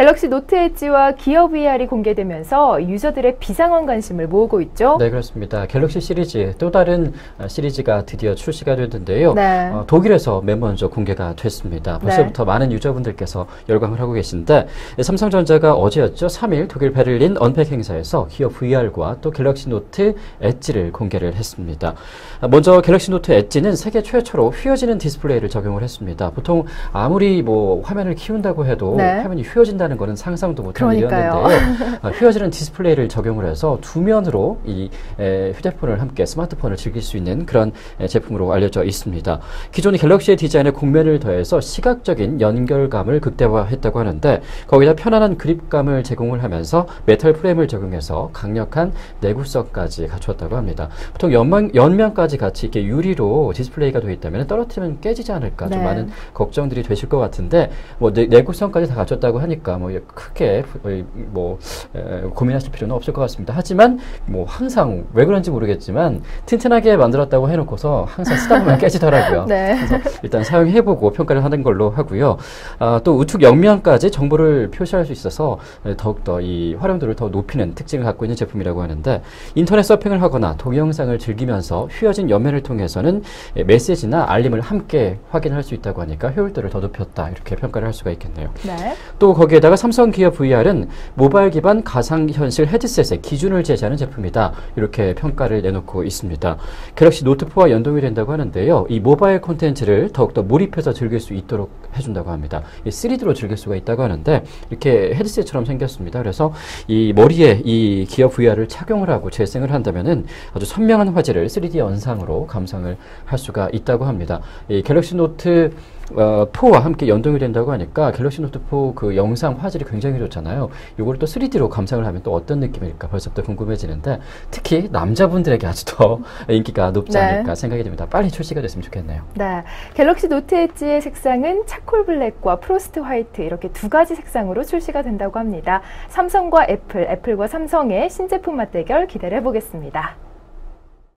갤럭시 노트 엣지와 기어 VR이 공개되면서 유저들의 비상한 관심을 모으고 있죠. 네, 그렇습니다. 갤럭시 시리즈 또 다른 어, 시리즈가 드디어 출시가 됐는데요. 네. 어, 독일에서 맨 먼저 공개가 됐습니다. 벌써부터 많은 유저분들께서 열광을 하고 계신데 예, 삼성전자가 어제였죠. 3일 독일 베를린 언팩 행사에서 기어 VR과 또 갤럭시 노트 엣지를 공개를 했습니다. 아, 먼저 갤럭시 노트 엣지는 세계 최초로 휘어지는 디스플레이를 적용을 했습니다. 보통 아무리 뭐 화면을 키운다고 해도 네. 화면이 휘어진다는 거는 상상도 못한. 일이었는데요. 아, 휘어지는 디스플레이를 적용을 해서 두 면으로 이 에, 휴대폰을 함께 스마트폰을 즐길 수 있는 그런 에, 제품으로 알려져 있습니다. 기존 갤럭시의 디자인에 곡면을 더해서 시각적인 연결감을 극대화했다고 하는데 거기다 편안한 그립감을 제공을 하면서 메탈 프레임을 적용해서 강력한 내구성까지 갖추었다고 합니다. 보통 연면, 연면까지 같이 이렇게 유리로 디스플레이가 되어 있다면 떨어뜨리면 깨지지 않을까 좀 네. 많은 걱정들이 되실 것 같은데 뭐 내, 내구성까지 다 갖췄다고 하니까 뭐 크게 뭐 에, 고민하실 필요는 없을 것 같습니다. 하지만 뭐 항상 왜 그런지 모르겠지만 튼튼하게 만들었다고 해놓고서 항상 쓰다 보면 깨지더라고요. 네. 그래서 일단 사용해보고 평가를 하는 걸로 하고요. 아, 또 우측 옆면까지 정보를 표시할 수 있어서 더욱더 이 활용도를 더 높이는 특징을 갖고 있는 제품이라고 하는데 인터넷 서핑을 하거나 동영상을 즐기면서 휘어진 옆면을 통해서는 예, 메시지나 알림을 함께 확인할 수 있다고 하니까 효율도를 더 높였다 이렇게 평가를 할 수가 있겠네요. 네. 또 거기에 다가 삼성 기어 VR은 모바일 기반 가상현실 헤드셋의 기준을 제시하는 제품이다. 이렇게 평가를 내놓고 있습니다. 갤럭시 노트4와 연동이 된다고 하는데요. 이 모바일 콘텐츠를 더욱더 몰입해서 즐길 수 있도록 해준다고 합니다. 이 3D로 즐길 수가 있다고 하는데 이렇게 헤드셋처럼 생겼습니다. 그래서 이 머리에 이 기어 VR을 착용을 하고 재생을 한다면은 아주 선명한 화질을 3D 영상으로 감상을 할 수가 있다고 합니다. 이 갤럭시 노트 어, 4와 함께 연동이 된다고 하니까 갤럭시 노트 4 그 영상 화질이 굉장히 좋잖아요. 이걸 또 3D로 감상을 하면 또 어떤 느낌일까 벌써부터 궁금해지는데 특히 남자분들에게 아주 더 인기가 높지 네. 않을까 생각이 듭니다. 빨리 출시가 됐으면 좋겠네요. 네. 갤럭시 노트 엣지의 색상은 차콜 블랙과 프로스트 화이트 이렇게 두 가지 색상으로 출시가 된다고 합니다. 삼성과 애플, 애플과 삼성의 신제품 맞대결 기대를 해보겠습니다.